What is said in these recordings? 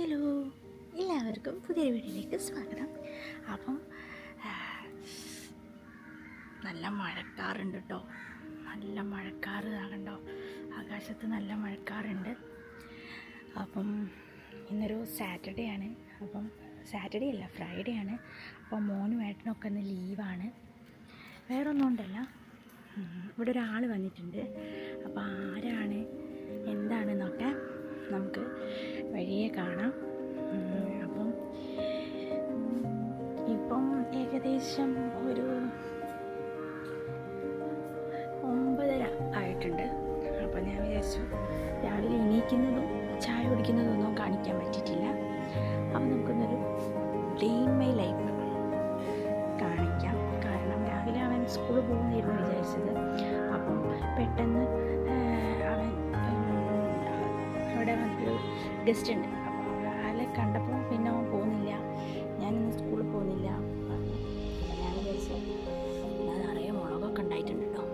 Hello. എല്ലാവർക്കും പുതിയ വീഡിയോയിലേക്ക് സ്വാഗതം. അപ്പം നല്ല മഴക്കാറുണ്ട് കേട്ടോ നല്ല മഴക്കാറ് കണ്ടോ ആകാശത്ത് നല്ല മഴക്കാറുണ്ട്. അപ്പം ഇന്നൊരു സാറ്റർഡേ ആണ്. അപ്പം സാറ്റർഡേ അല്ല ഫ്രൈഡേ ആണ്. അപ്പം മോനും ഏട്ടനൊക്കെ ഇന്ന് ലീവാണ്. വേറൊന്നും ഉണ്ടല്ല. ഇവിടെ ഒരാൾ വന്നിട്ടുണ്ട്. അപ്പോൾ ആരാണ്? എന്താണെന്നൊക്കെ നമുക്ക് വഴിയെ കാണാം. അപ്പം ഇപ്പം ഏകദേശം ഒരു ഒമ്പതര ആയിട്ടുണ്ട്. അപ്പം ഞാൻ വിചാരിച്ചു രാവിലെ എണീക്കുന്നതും ചായ കുടിക്കുന്നതും ഒന്നും കാണിക്കാൻ പറ്റിയിട്ടില്ല. അപ്പം നമുക്കൊന്നൊരു ഡേ മൈ ലൈഫ് കാണിക്കാം. കാരണം രാവിലെ അവൻ സ്കൂളിൽ പോകുന്നതായിരുന്നു വിചാരിച്ചത്. അപ്പം പെട്ടെന്ന് അവൻ അവിടെ വന്നൊരു ഗസ്റ്റ് ഉണ്ട് അപ്പോൾ ആളെ കണ്ടപ്പോൾ പിന്നെ അവൻ പോകുന്നില്ല. ഞാനിന്ന് സ്കൂളിൽ പോകുന്നില്ല. അപ്പോൾ ഞാൻ വിചാരിച്ചു "എന്നാ നിറയെ മുളകൊക്കെ ഉണ്ടായിട്ടുണ്ട് കേട്ടോ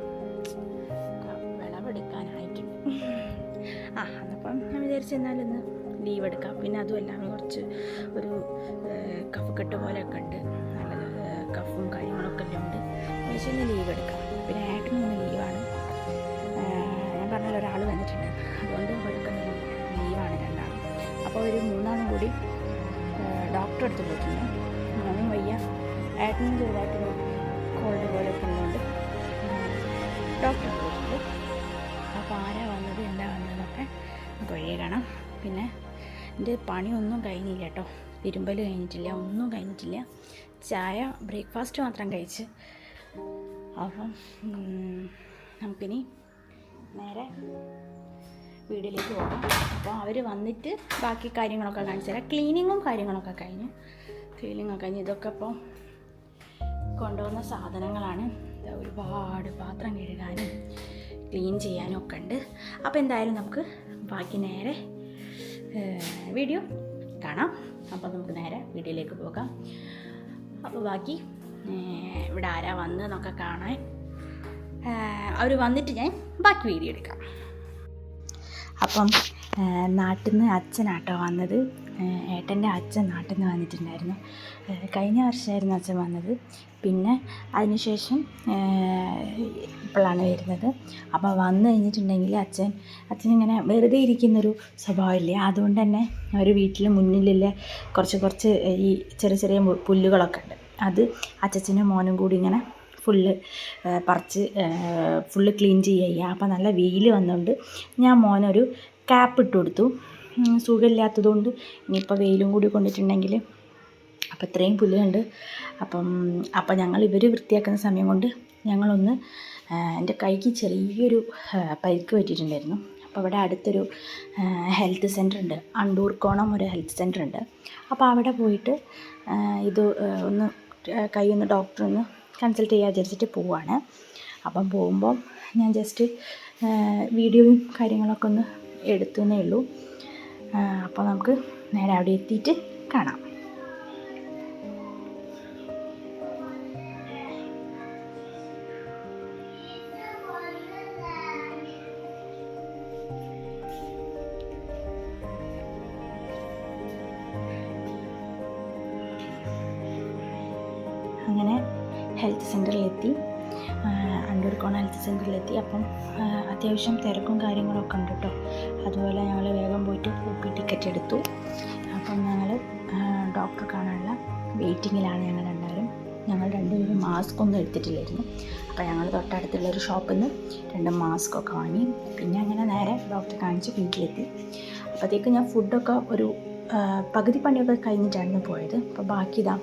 വിളവെടുക്കാനായിട്ടുണ്ട്. ആ എന്നപ്പം ഞാൻ വിചാരിച്ചു എന്നാലൊന്ന് ലീവ് എടുക്കാം. പിന്നെ അതുമല്ല കുറച്ച് ഒരു കഫ് കഫക്കെട്ട് പോലെയൊക്കെ ഉണ്ട്. നല്ല കഫും കാര്യങ്ങളൊക്കെ എല്ലാം ഉണ്ട്. പക്ഷേ ഒന്ന് ലീവ് എടുക്കാം. പിന്നെ ഏട്ടനൊന്ന് ലീവാണ് ഞാൻ പറഞ്ഞാൽ ഒരാൾ വന്നിട്ടുണ്ട്. അതുകൊണ്ട് അവരൊക്കെ ലീവാണ് രണ്ടാളും അപ്പോൾ ഒരു മൂന്നാളും കൂടി ഡോക്ടറെ അടുത്ത് പോയിട്ടുണ്ട്. മോനും വയ്യ. ഏട്ടനും ചെറുതായിട്ടൊരു കോൾഡ് പോലെയൊക്കെ ഉള്ളതുകൊണ്ട് ഡോക്ടറെ പോയിട്ടുണ്ട്. അപ്പോൾ ആരാ വന്നത് എന്താ വന്നതെന്നൊക്കെ നമുക്ക് പിന്നെ എന്റെ പണിയൊന്നും കഴിഞ്ഞില്ല കേട്ടോ. തിരുമ്പൽ കഴിഞ്ഞിട്ടില്ല ഒന്നും കഴിഞ്ഞിട്ടില്ല. ചായ ബ്രേക്ക്ഫാസ്റ്റ് മാത്രം കഴിച്ച്. അപ്പം നമുക്കിനി നേരെ വീട്ടിലേക്ക് പോകാം. അപ്പോൾ അവർ വന്നിട്ട് ബാക്കി കാര്യങ്ങളൊക്കെ കാണിച്ചു തരാം. ക്ലീനിങ്ങും കാര്യങ്ങളൊക്കെ കഴിഞ്ഞു. ക്ലീനിങ് ഒക്കെ കഴിഞ്ഞ് ഇതൊക്കെ ഇപ്പോൾ കൊണ്ടുവന്ന സാധനങ്ങളാണ്. ഒരുപാട് പാത്രം കഴുകാനും ക്ലീൻ ചെയ്യാനും ഒക്കെ ഉണ്ട്. അപ്പോൾ എന്തായാലും നമുക്ക് ബാക്കി നേരെ വീഡിയോ കാണാം. അപ്പോൾ നമുക്ക് നേരെ വീഡിയോയിലേക്ക് പോകാം. അപ്പോൾ ബാക്കി ഇവിടെ ആരാ വന്നതെന്നൊക്കെ കാണാൻ അവർ വന്നിട്ട് ഞാൻ ബാക്കി വീഡിയോ എടുക്കാം. അപ്പം നാട്ടിൽ നിന്ന് അച്ഛനാട്ടോ വന്നത്. ഏട്ടന്റെ അച്ഛൻ നാട്ടിൽ നിന്ന് വന്നിട്ടുണ്ടായിരുന്നു കഴിഞ്ഞ വർഷമായിരുന്നു അച്ഛൻ വന്നത്. പിന്നെ അതിനുശേഷം ഇപ്പോഴാണ് വരുന്നത്. അപ്പോൾ വന്നു കഴിഞ്ഞിട്ടുണ്ടെങ്കിൽ അച്ഛൻ അച്ഛൻ ഇങ്ങനെ വെറുതെ ഇരിക്കുന്നൊരു സ്വഭാവമില്ല? അതുകൊണ്ട് തന്നെ ഒരു വീട്ടിൽ മുന്നിലുള്ള കുറച്ച് കുറച്ച് ഈ ചെറിയ ചെറിയ പുല്ലുകളൊക്കെ ഉണ്ട്. അത് അച്ഛച്ചനും മോനും കൂടി ഇങ്ങനെ ഫുള്ള് പറിച്ച് ഫുള്ള് ക്ലീൻ ചെയ്യുക. അപ്പോൾ നല്ല വെയിൽ വന്നുകൊണ്ട് ഞാൻ മോനൊരു ക്യാപ്പ് ഇട്ട് കൊടുത്തു. സുഖമില്ലാത്തതുകൊണ്ട് ഇനിയിപ്പോൾ വെയിലും കൂടി കൊണ്ടിട്ടുണ്ടെങ്കിൽ അപ്പോൾ ഇത്രയും പുല്ലുണ്ട്. അപ്പം അപ്പം ഞങ്ങൾ ഇവർ വൃത്തിയാക്കുന്ന സമയം കൊണ്ട് ഞങ്ങളൊന്ന് എന്റെ കൈക്ക് ചെറിയൊരു പരിക്ക് പറ്റിയിട്ടുണ്ടായിരുന്നു. അപ്പോൾ അവിടെ അടുത്തൊരു ഹെൽത്ത് സെന്റർ ഉണ്ട്. അണ്ടൂർക്കോണം ഒരു ഹെൽത്ത് സെന്റർ ഉണ്ട്. അപ്പോൾ അവിടെ പോയിട്ട് ഇത് ഒന്ന് കൈ ഒന്ന് ഡോക്ടർ ഒന്ന് കൺസൾട്ട് ചെയ്യാൻ വിചാരിച്ചിട്ട് പോവാണ്. അപ്പം പോകുമ്പോൾ ഞാൻ ജസ്റ്റ് വീഡിയോയും കാര്യങ്ങളൊക്കെ ഒന്ന് എടുത്തു എന്നേ ഉള്ളൂ അപ്പോൾ നമുക്ക് നേരെ അവിടെ എത്തിയിട്ട് കാണാം. ഹെൽത്ത് സെന്ററിലെത്തി അണ്ടൂർക്കോണ ഹെൽത്ത് സെന്ററിലെത്തി അപ്പം അത്യാവശ്യം തിരക്കും കാര്യങ്ങളൊക്കെ ഉണ്ട് കേട്ടോ അതുപോലെ ഞങ്ങൾ വേഗം പോയിട്ട് കൂപ്പി ടിക്കറ്റ് എടുത്തു. അപ്പം ഞങ്ങൾ ഡോക്ടറെ കാണാനുള്ള വെയിറ്റിങ്ങിലാണ് ഞങ്ങൾ രണ്ടാളും. ഞങ്ങൾ രണ്ടുപേരും മാസ്ക് ഒന്നും എടുത്തിട്ടില്ലായിരുന്നു. അപ്പോൾ ഞങ്ങൾ തൊട്ടടുത്തുള്ള ഒരു ഷോപ്പിൽ നിന്ന് രണ്ട് മാസ്ക് ഒക്കെ വാങ്ങി. പിന്നെ അങ്ങനെ നേരെ ഡോക്ടറെ കാണിച്ച് വീട്ടിലെത്തി. അപ്പോഴത്തേക്ക് ഞാൻ ഫുഡൊക്കെ ഒരു പകുതി പണിയൊക്കെ കഴിഞ്ഞിട്ടായിരുന്നു പോയത്. അപ്പോൾ ബാക്കി ഇതാ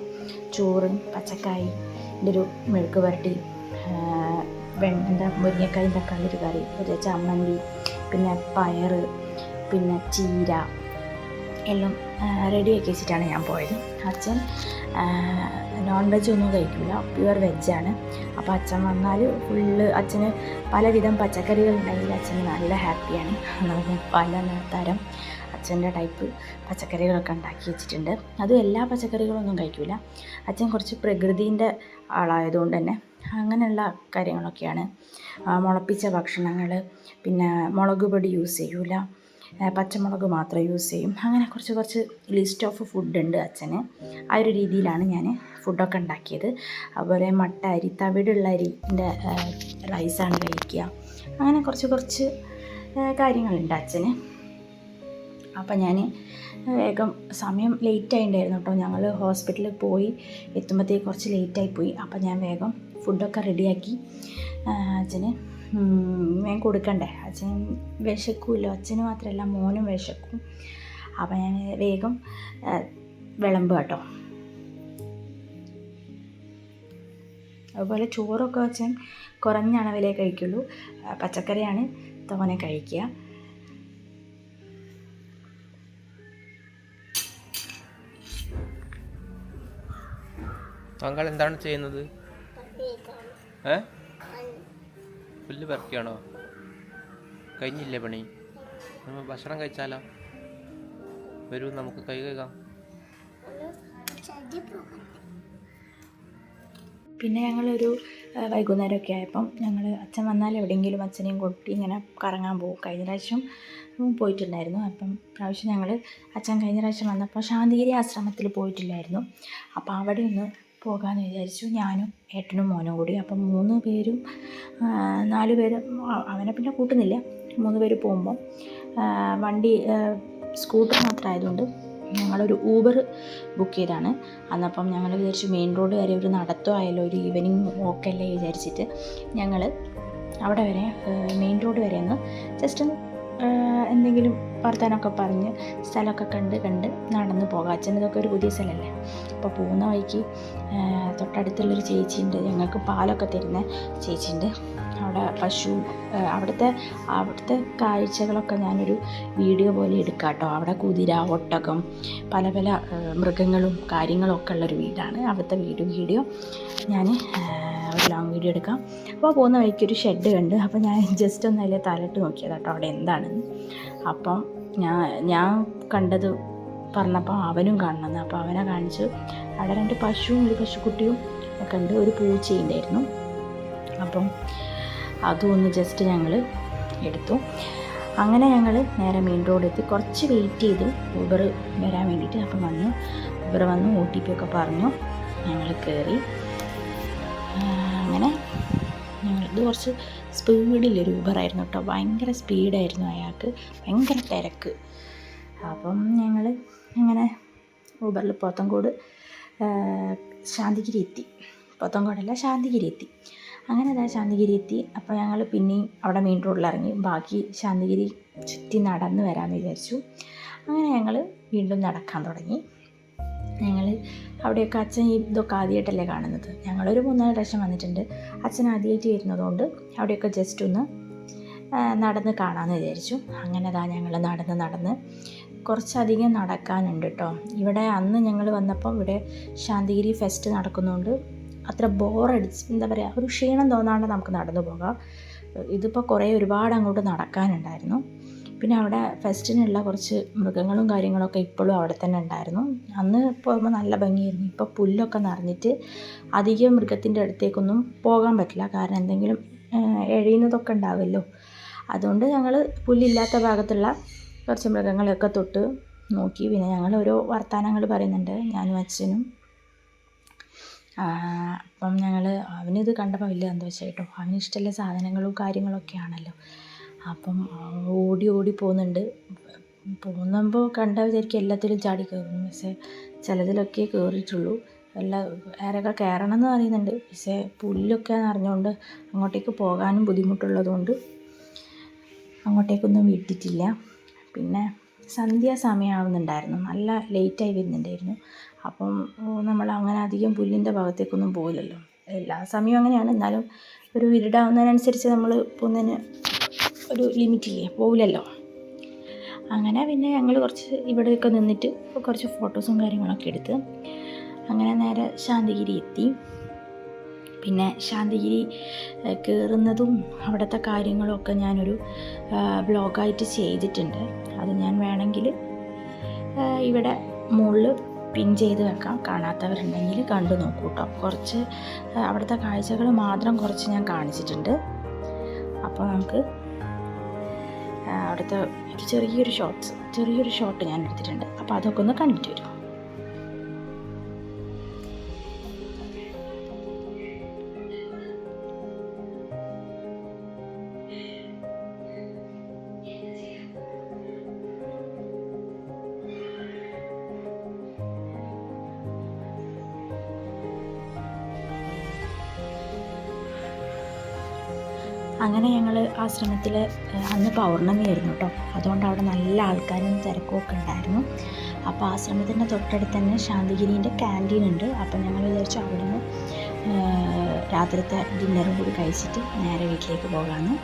ചോറും പച്ചക്കായി എന്റെ ഒരു മെഴുക്ക് വരട്ടി എന്താ മുരിങ്ങക്കായും തക്കാളി ഒരു കറി ഒരു ചമ്മന്തി പിന്നെ പയർ പിന്നെ ചീര എല്ലാം റെഡിയാക്കി വെച്ചിട്ടാണ് ഞാൻ പോയത്. അച്ഛൻ നോൺ വെജ് ഒന്നും കഴിക്കില്ല പ്യുവർ വെജാണ് അപ്പോൾ അച്ഛൻ വന്നാൽ ഫുള്ള് അച്ഛന് പലവിധം പച്ചക്കറികൾ ഉണ്ടെങ്കിൽ അച്ഛന് നല്ല ഹാപ്പിയാണ് പല തരം. അച്ഛന്റെ ടൈപ്പ് പച്ചക്കറികളൊക്കെ ഉണ്ടാക്കി വെച്ചിട്ടുണ്ട്. അതും എല്ലാ പച്ചക്കറികളൊന്നും കഴിക്കില്ല അച്ഛൻ കുറച്ച് പ്രകൃതിന്റെ ആളായതുകൊണ്ട് തന്നെ അങ്ങനെയുള്ള കാര്യങ്ങളൊക്കെയാണ്. മുളപ്പിച്ച ഭക്ഷണങ്ങൾ പിന്നെ മുളക് പൊടി യൂസ് ചെയ്യൂല പച്ചമുളക് മാത്രം യൂസ് ചെയ്യും. അങ്ങനെ കുറച്ച് കുറച്ച് ലിസ്റ്റ് ഓഫ് ഫുഡ് ഉണ്ട് അച്ഛന്. ആ ഒരു രീതിയിലാണ് ഞാൻ ഫുഡൊക്കെ ഉണ്ടാക്കിയത്. അതുപോലെ മട്ട അരി തവിടുള്ള അരിന്റെ റൈസാണ് കഴിക്കുക. അങ്ങനെ കുറച്ച് കുറച്ച് കാര്യങ്ങളുണ്ട് അച്ഛന്. അപ്പം ഞാൻ വേഗം സമയം ലേറ്റ് ആയിട്ടുണ്ടായിരുന്നു കേട്ടോ ഞങ്ങൾ ഹോസ്പിറ്റലിൽ പോയി എത്തുമ്പോഴത്തേക്ക് കുറച്ച് ലേറ്റായി പോയി. അപ്പം ഞാൻ വേഗം ഫുഡൊക്കെ റെഡിയാക്കി. അച്ഛന് ഞാൻ കൊടുക്കണ്ടേ? അച്ഛൻ വിശക്കുമല്ലോ അച്ഛന് മാത്രമല്ല മോനും വിശക്കും. അപ്പം ഞാൻ വേഗം വിളമ്പ് കേട്ടോ അതുപോലെ ചോറൊക്കെ അച്ഛൻ കുറഞ്ഞ അളവിലേ കഴിക്കുള്ളൂ. പച്ചക്കറിയാണ് തോനെ കഴിക്കുക. താങ്കൾ എന്താണ് ചെയ്യുന്നത്? ഏ? പുല്ല് പെറുക്കിയാണോ? കഴിഞ്ഞില്ലേ പണി? നമ്മൾ ഭക്ഷണം കഴിച്ചാലോ? വരൂ നമുക്ക് കൈ കഴുകാം. പിന്നെ ഞങ്ങളൊരു വൈകുന്നേരമൊക്കെ ആയപ്പം ഞങ്ങൾ അച്ഛൻ വന്നാൽ എവിടെയെങ്കിലും അച്ഛനെയും കൊട്ടി ഇങ്ങനെ കറങ്ങാൻ പോകും. കഴിഞ്ഞ പ്രാവശ്യം പോയിട്ടുണ്ടായിരുന്നു. അപ്പം പ്രാവശ്യം ഞങ്ങൾ അച്ഛൻ കഴിഞ്ഞ പ്രാവശ്യം വന്നപ്പോൾ ശാന്തിഗിരി ആശ്രമത്തിൽ പോയിട്ടില്ലായിരുന്നു. അപ്പോൾ അവിടെ ഒന്ന് പോകാമെന്ന് വിചാരിച്ചു. ഞാനും ഏട്ടനും മോനും കൂടി. അപ്പം മൂന്ന് പേരും നാല് പേരും അവനെ പിന്നെ കൂട്ടുന്നില്ല. മൂന്ന് പേര് പോകുമ്പോൾ ആ, വണ്ടി സ്കൂട്ടർ മാത്രമായതുകൊണ്ട് ഞങ്ങളൊരു ഊബർ ബുക്ക് ചെയ്താണ്. അന്നപ്പം ഞങ്ങൾ വിചാരിച്ചു മെയിൻ റോഡ് വരെ ഒരു നടത്തോ ആയാലോ ഒരു ഈവനിങ് വോക്കല്ലേ വിചാരിച്ചിട്ട് ഞങ്ങൾ അവിടെ വരെ മെയിൻ റോഡ് വരെ ഒന്ന് ജസ്റ്റ് എന്തെങ്കിലും വർത്താനമൊക്കെ പറഞ്ഞ് സ്ഥലമൊക്കെ കണ്ട് കണ്ട് നടന്നു പോകാം. അച്ഛൻ ഇതൊക്കെ ഒരു പുതിയ സ്ഥലമല്ലേ? അപ്പോൾ പോകുന്ന വഴിക്ക് തൊട്ടടുത്തുള്ളൊരു ചേച്ചിയുണ്ട്. ഞങ്ങൾക്ക് പാലൊക്കെ തരുന്ന ചേച്ചിയുണ്ട്. അവിടെ പശു അവിടുത്തെ അവിടുത്തെ കാഴ്ചകളൊക്കെ ഞാനൊരു വീഡിയോ പോലെ എടുക്കാം കേട്ടോ. അവിടെ കുതിര ഒട്ടകം പല പല മൃഗങ്ങളും കാര്യങ്ങളും ഒക്കെ ഉള്ളൊരു വീടാണ്. അവിടുത്തെ വീട് വീഡിയോ ഞാൻ ഒരു ലോങ് വീഡിയോ എടുക്കാം. അപ്പോൾ പോകുന്ന വഴിക്ക് ഒരു ഷെഡ് കണ്ട്. അപ്പോൾ ഞാൻ ജസ്റ്റ് ഒന്ന് അതിലെ തലയിട്ട് നോക്കിയത് കേട്ടോ അവിടെ എന്താണെന്ന്. അപ്പം ഞാൻ ഞാൻ കണ്ടത് പറഞ്ഞപ്പോൾ അവനും കാണണമെന്ന് അപ്പോൾ അവനെ കാണിച്ചു. അവിടെ രണ്ട് പശുവും ഒരു പശുക്കുട്ടിയും ഒക്കെ ഉണ്ട്. ഒരു പൂച്ചയുണ്ടായിരുന്നു അപ്പം അതും ഒന്ന് ജസ്റ്റ് ഞങ്ങൾ എടുത്തു. അങ്ങനെ ഞങ്ങൾ നേരെ മെയിൻ റോഡ് എത്തി. കുറച്ച് വെയിറ്റ് ചെയ്തു ഊബർ വരാൻ വേണ്ടിയിട്ട് അപ്പം വന്നു. ഊബർ വന്നു ഒ ടി പി ഒക്കെ പറഞ്ഞു. ഞങ്ങൾ കയറി കുറച്ച് സ്പീഡിലൊരു ഊബറായിരുന്നു കേട്ടോ. ഭയങ്കര സ്പീഡായിരുന്നു അയാൾക്ക്. ഭയങ്കര തിരക്ക്. അപ്പം ഞങ്ങൾ അങ്ങനെ ഊബറിൽ പോത്തങ്കോട് ശാന്തിഗിരി എത്തി. പോത്തങ്കോടല്ല ശാന്തിഗിരി എത്തി. അങ്ങനെ അതാ ശാന്തിഗിരി എത്തി. അപ്പോൾ ഞങ്ങൾ പിന്നെയും അവിടെ മെയിൻ റോഡിൽ ഇറങ്ങി. ബാക്കി ശാന്തിഗിരി ചുറ്റി നടന്ന് വരാമെന്ന് വിചാരിച്ചു. അങ്ങനെ ഞങ്ങൾ വീണ്ടും നടക്കാൻ തുടങ്ങി. ഞങ്ങൾ അവിടെയൊക്കെ അച്ഛൻ ഇതൊക്കെ ആദ്യമായിട്ടല്ലേ കാണുന്നത്. ഞങ്ങളൊരു മൂന്നാൽ പ്രാവശ്യം വന്നിട്ടുണ്ട്. അച്ഛൻ ആദ്യമായിട്ട് വരുന്നതുകൊണ്ട് അവിടെയൊക്കെ ജസ്റ്റ് ഒന്ന് നടന്ന് കാണാമെന്ന് വിചാരിച്ചു. അങ്ങനെ അതാ ഞങ്ങൾ നടന്ന് നടന്ന് കുറച്ചധികം നടക്കാനുണ്ട് കേട്ടോ ഇവിടെ അന്ന് ഞങ്ങൾ വന്നപ്പോൾ ഇവിടെ ശാന്തിഗിരി ഫെസ്റ്റ് നടക്കുന്നതുകൊണ്ട് അത്ര ബോറടിച്ച് എന്താ പറയുക ഒരു ക്ഷീണം തോന്നാണ്ട് നമുക്ക് നടന്നു പോകാം. ഇതിപ്പോൾ കുറേ ഒരുപാട് അങ്ങോട്ട് നടക്കാനുണ്ടായിരുന്നു. പിന്നെ അവിടെ ഫെസ്റ്റിനുള്ള കുറച്ച് മൃഗങ്ങളും കാര്യങ്ങളൊക്കെ ഇപ്പോഴും അവിടെ തന്നെ ഉണ്ടായിരുന്നു. അന്ന് പോകുമ്പോൾ നല്ല ഭംഗിയായിരുന്നു. ഇപ്പോൾ പുല്ലൊക്കെ നിറഞ്ഞിട്ട് അധികം മൃഗത്തിന്റെ അടുത്തേക്കൊന്നും പോകാൻ പറ്റില്ല. കാരണം എന്തെങ്കിലും എഴയുന്നതൊക്കെ ഉണ്ടാവുമല്ലോ. അതുകൊണ്ട് ഞങ്ങൾ പുല്ലില്ലാത്ത ഭാഗത്തുള്ള കുറച്ച് മൃഗങ്ങളെയൊക്കെ തൊട്ട് നോക്കി. പിന്നെ ഞങ്ങൾ ഓരോ വർത്തമാനങ്ങൾ പറയുന്നുണ്ട്. ഞാനും അച്ഛനും. അപ്പം ഞങ്ങൾ അവനിത് കണ്ടപ്പോൾ വലിയ സന്തോഷമായി കേട്ടോ അവന് ഇഷ്ടമുള്ള സാധനങ്ങളും കാര്യങ്ങളൊക്കെ ആണല്ലോ അപ്പം ഓടി ഓടി പോകുന്നുണ്ട്. പോകുമ്പോൾ കണ്ട വിചാരിക്കും എല്ലാത്തിലും ചാടി കയറുന്നു. പക്ഷേ ചിലതിലൊക്കെ കയറിയിട്ടുള്ളൂ എല്ലാ വേറെയൊക്കെ കയറണം എന്ന് പറയുന്നുണ്ട്. പക്ഷേ പുല്ലൊക്കെ നിറഞ്ഞുകൊണ്ട് അങ്ങോട്ടേക്ക് പോകാനും ബുദ്ധിമുട്ടുള്ളതുകൊണ്ട് അങ്ങോട്ടേക്കൊന്നും വിട്ടിട്ടില്ല. പിന്നെ സന്ധ്യാസമയമാവുന്നുണ്ടായിരുന്നു നല്ല ലേറ്റായി വരുന്നുണ്ടായിരുന്നു. അപ്പം നമ്മൾ അങ്ങനെ അധികം പുല്ലിന്റെ ഭാഗത്തേക്കൊന്നും പോകില്ലല്ലോ എല്ലാ സമയവും അങ്ങനെയാണ്. എന്നാലും ഒരു ഇരുടാവുന്നതിനനുസരിച്ച് നമ്മൾ പോകുന്നതിന് ഒരു ലിമിറ്റില്ലേ പോവില്ലല്ലോ. അങ്ങനെ പിന്നെ ഞങ്ങൾ കുറച്ച് ഇവിടെയൊക്കെ നിന്നിട്ട് കുറച്ച് ഫോട്ടോസും കാര്യങ്ങളൊക്കെ എടുത്ത് അങ്ങനെ നേരെ ശാന്തിഗിരി എത്തി. പിന്നെ ശാന്തിഗിരി കയറുന്നതും അവിടുത്തെ കാര്യങ്ങളൊക്കെ ഞാനൊരു ബ്ലോഗായിട്ട് ചെയ്തിട്ടുണ്ട്. അത് ഞാൻ വേണമെങ്കിൽ ഇവിടെ മുകളിൽ പിൻ ചെയ്ത് വെക്കാം. കാണാത്തവരുണ്ടെങ്കിൽ കണ്ടു നോക്കൂ കേട്ടോ കുറച്ച് അവിടുത്തെ കാഴ്ചകൾ മാത്രം കുറച്ച് ഞാൻ കാണിച്ചിട്ടുണ്ട്. അപ്പോൾ നമുക്ക് അവിടുത്തെ ഒരു ചെറിയൊരു ഷോർട്ട്സ് ചെറിയൊരു ഷോർട്ട് ഞാൻ എടുത്തിട്ടുണ്ട്. അപ്പോൾ അതൊക്കെ ഒന്ന് കണ്ടിട്ട് വരും. അങ്ങനെ ഞങ്ങൾ ആശ്രമത്തിൽ അന്ന് പൗർണമിയായിരുന്നു കേട്ടോ അതുകൊണ്ട് അവിടെ നല്ല ആൾക്കാരും തിരക്കും ഒക്കെ ഉണ്ടായിരുന്നു. അപ്പോൾ ആശ്രമത്തിന്റെ തൊട്ടടുത്ത് തന്നെ ശാന്തിഗിരീന്റെ ക്യാന്റീൻ ഉണ്ട്. അപ്പോൾ ഞങ്ങൾ വിചാരിച്ചു അവിടെ നിന്ന് രാത്രിത്തെ ഡിന്നറും കൂടി കഴിച്ചിട്ട് നേരെ വീട്ടിലേക്ക് പോകാമെന്ന്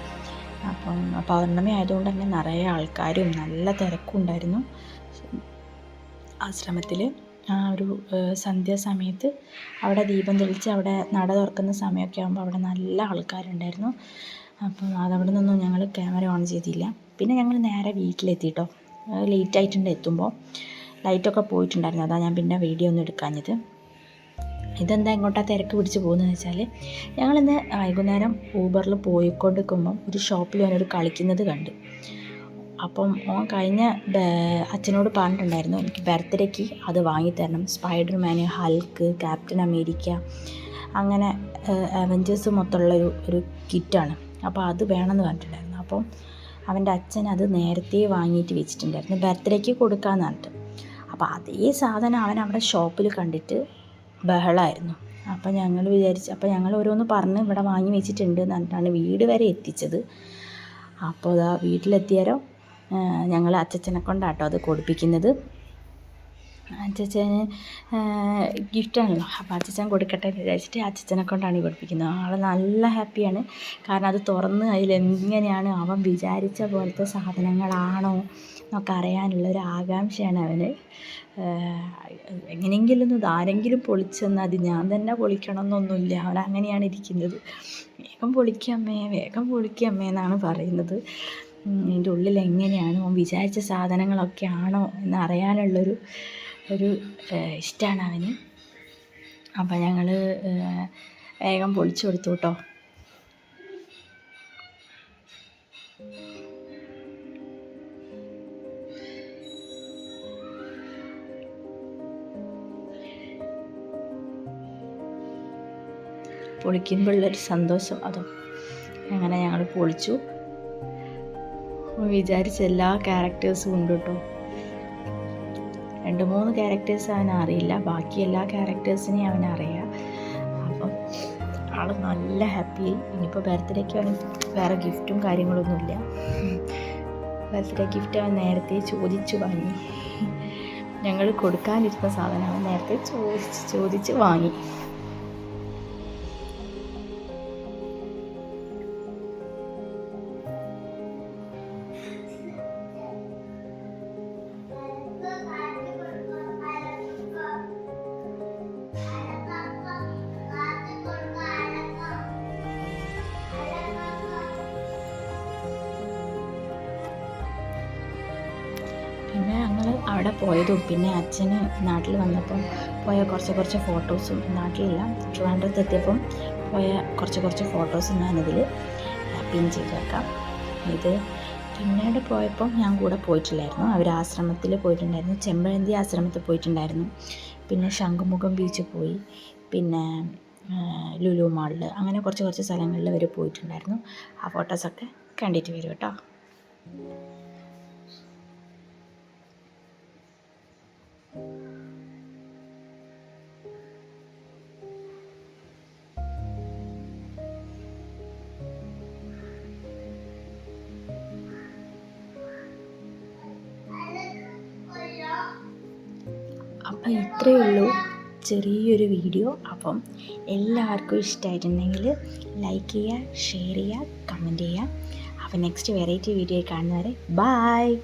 അപ്പം പൗർണമി ആയതുകൊണ്ട് തന്നെ നിറയെ ആൾക്കാരും നല്ല തിരക്കും ഉണ്ടായിരുന്നു. ആശ്രമത്തിൽ ആ ഒരു സന്ധ്യാസമയത്ത് അവിടെ ദീപം തെളിച്ച് അവിടെ നട തുറക്കുന്ന സമയമൊക്കെ ആകുമ്പോൾ അവിടെ നല്ല ആൾക്കാരുണ്ടായിരുന്നു. അപ്പം അതവിടെ നിന്നും ഞങ്ങൾ ക്യാമറ ഓൺ ചെയ്തില്ല. പിന്നെ ഞങ്ങൾ നേരെ വീട്ടിലെത്തി കേട്ടോ ലേറ്റ് ആയിട്ടുണ്ട് എത്തുമ്പോൾ ലൈറ്റൊക്കെ പോയിട്ടുണ്ടായിരുന്നു. അതാ ഞാൻ പിന്നെ വീഡിയോ ഒന്നും എടുക്കാഞ്ഞത്. ഇതെന്താ ഇങ്ങോട്ടാ തിരക്ക് പിടിച്ച് പോകുന്നതെന്ന് വെച്ചാൽ ഞങ്ങളിന്ന് വൈകുന്നേരം ഊബറിൽ പോയിക്കൊണ്ടിരിക്കുമ്പം ഒരു ഷോപ്പിൽ അവനോട് കളിക്കുന്നത് കണ്ട്. അപ്പം ഓൻ കഴിഞ്ഞ അച്ഛനോട് പറഞ്ഞിട്ടുണ്ടായിരുന്നു എനിക്ക് ബർത്ത്ഡേക്ക് അത് വാങ്ങിത്തരണം സ്പൈഡർമാൻ ഹൽക്ക് ക്യാപ്റ്റൻ അമേരിക്ക അങ്ങനെ അവഞ്ചേഴ്സ് മൊത്തമുള്ള ഒരു ഒരു കിറ്റാണ് അപ്പോൾ അത് വേണമെന്ന് പറഞ്ഞിട്ടുണ്ടായിരുന്നു. അപ്പം അവന്റെ അച്ഛൻ അത് നേരത്തെ വാങ്ങിയിട്ട് വെച്ചിട്ടുണ്ടായിരുന്നു. ബർത്ത്ഡേക്ക് കൊടുക്കാമെന്ന് പറഞ്ഞിട്ട്. അപ്പോൾ അതേ സാധനം അവൻ അവിടെ ഷോപ്പിൽ കണ്ടിട്ട് ബഹളമായിരുന്നു. അപ്പോൾ ഞങ്ങൾ വിചാരിച്ച് അപ്പോൾ ഞങ്ങൾ ഓരോന്ന് പറഞ്ഞ് ഇവിടെ വാങ്ങി വെച്ചിട്ടുണ്ട് എന്ന് പറഞ്ഞിട്ടാണ് വീട് വരെ എത്തിച്ചത്. അപ്പോൾ അതാ വീട്ടിലെത്തിയാലോ? ഞങ്ങൾ അച്ചച്ചനെ കൊണ്ടാട്ടോ അത് കൊടുപ്പിക്കുന്നത്. അച്ചച്ചന് ഗിഫ്റ്റാണല്ലോ. അപ്പോൾ അച്ചച്ചൻ കൊടുക്കട്ടെ എന്ന് വിചാരിച്ചിട്ട് അച്ചച്ചനെ കൊണ്ടാണ് ഈ പഠിപ്പിക്കുന്നത്. ആൾ നല്ല ഹാപ്പിയാണ്. കാരണം അത് തുറന്ന് അതിലെങ്ങനെയാണ് അവൻ വിചാരിച്ച പോലത്തെ സാധനങ്ങളാണോ എന്നൊക്കെ അറിയാനുള്ളൊരു ആകാംക്ഷയാണ് അവന്. എങ്ങനെയെങ്കിലും ഒന്ന് ആരെങ്കിലും പൊളിച്ചെന്നാൽ അത് ഞാൻ തന്നെ പൊളിക്കണം എന്നൊന്നുമില്ല അവൻ അങ്ങനെയാണ് ഇരിക്കുന്നത്. വേഗം പൊളിക്കമ്മേ വേഗം പൊളിക്കമ്മേ എന്നാണ് പറയുന്നത്. എന്റെ ഉള്ളിൽ എങ്ങനെയാണ് അവൻ വിചാരിച്ച സാധനങ്ങളൊക്കെ ആണോ എന്ന് അറിയാനുള്ളൊരു ഒരു ഇഷ്ടമാണ് അവന് അപ്പം ഞങ്ങൾ വേഗം പൊളിച്ചു കൊടുത്തു കേട്ടോ പൊളിക്കുമ്പോഴുള്ളൊരു സന്തോഷം അതോ. അങ്ങനെ ഞങ്ങൾ പൊളിച്ചു. വിചാരിച്ച എല്ലാ ക്യാരക്ടേഴ്സും ഉണ്ട് കേട്ടോ രണ്ട് മൂന്ന് ക്യാരക്ടേഴ്സ് അവൻ അറിയില്ല. ബാക്കി എല്ലാ ക്യാരക്ടേഴ്സിനെയും അവൻ അറിയാം. അപ്പം ആൾ നല്ല ഹാപ്പിയായി ഇനിയിപ്പോൾ ബർത്ത്ഡേക്ക് അവന് വേറെ ഗിഫ്റ്റും കാര്യങ്ങളൊന്നുമില്ല ബർത്ത്ഡേ ഗിഫ്റ്റ് അവൻ നേരത്തെ ചോദിച്ചു വാങ്ങി. ഞങ്ങൾ കൊടുക്കാനിരുന്ന സാധനം അവൻ നേരത്തെ ചോദിച്ച് ചോദിച്ച് വാങ്ങി. അവിടെ പോയതും പിന്നെ അച്ഛന് നാട്ടിൽ വന്നപ്പം പോയ കുറച്ച് കുറച്ച് ഫോട്ടോസും നാട്ടിലില്ല ട്രിവാൻഡ്രത്ത് എത്തിയപ്പം പോയ കുറച്ച് കുറച്ച് ഫോട്ടോസും ഞാനിതിൽ പിൻ ചെയ്ത് ഇത് പിന്നീട് പോയപ്പം ഞാൻ കൂടെ പോയിട്ടില്ലായിരുന്നു. അവർ ആശ്രമത്തിൽ പോയിട്ടുണ്ടായിരുന്നു. ചെമ്പഴന്തി ആശ്രമത്തിൽ പോയിട്ടുണ്ടായിരുന്നു. പിന്നെ ശംഖുമുഖം ബീച്ച് പോയി. പിന്നെ ലുലു മാളിൽ അങ്ങനെ കുറച്ച് കുറച്ച് സ്ഥലങ്ങളിൽ അവർ പോയിട്ടുണ്ടായിരുന്നു. ആ ഫോട്ടോസൊക്കെ കണ്ടിട്ട് വരും കേട്ടോ. അപ്പം ഇത്രയേ ഉള്ളൂ ചെറിയൊരു വീഡിയോ. അപ്പം എല്ലാവർക്കും ഇഷ്ടമായിട്ടുണ്ടെങ്കിൽ ലൈക്ക് ചെയ്യുക ഷെയർ ചെയ്യുക കമന്റ് ചെയ്യുക. അപ്പം നെക്സ്റ്റ് വെറൈറ്റി വീഡിയോ കാണുന്നവരെ ബായ്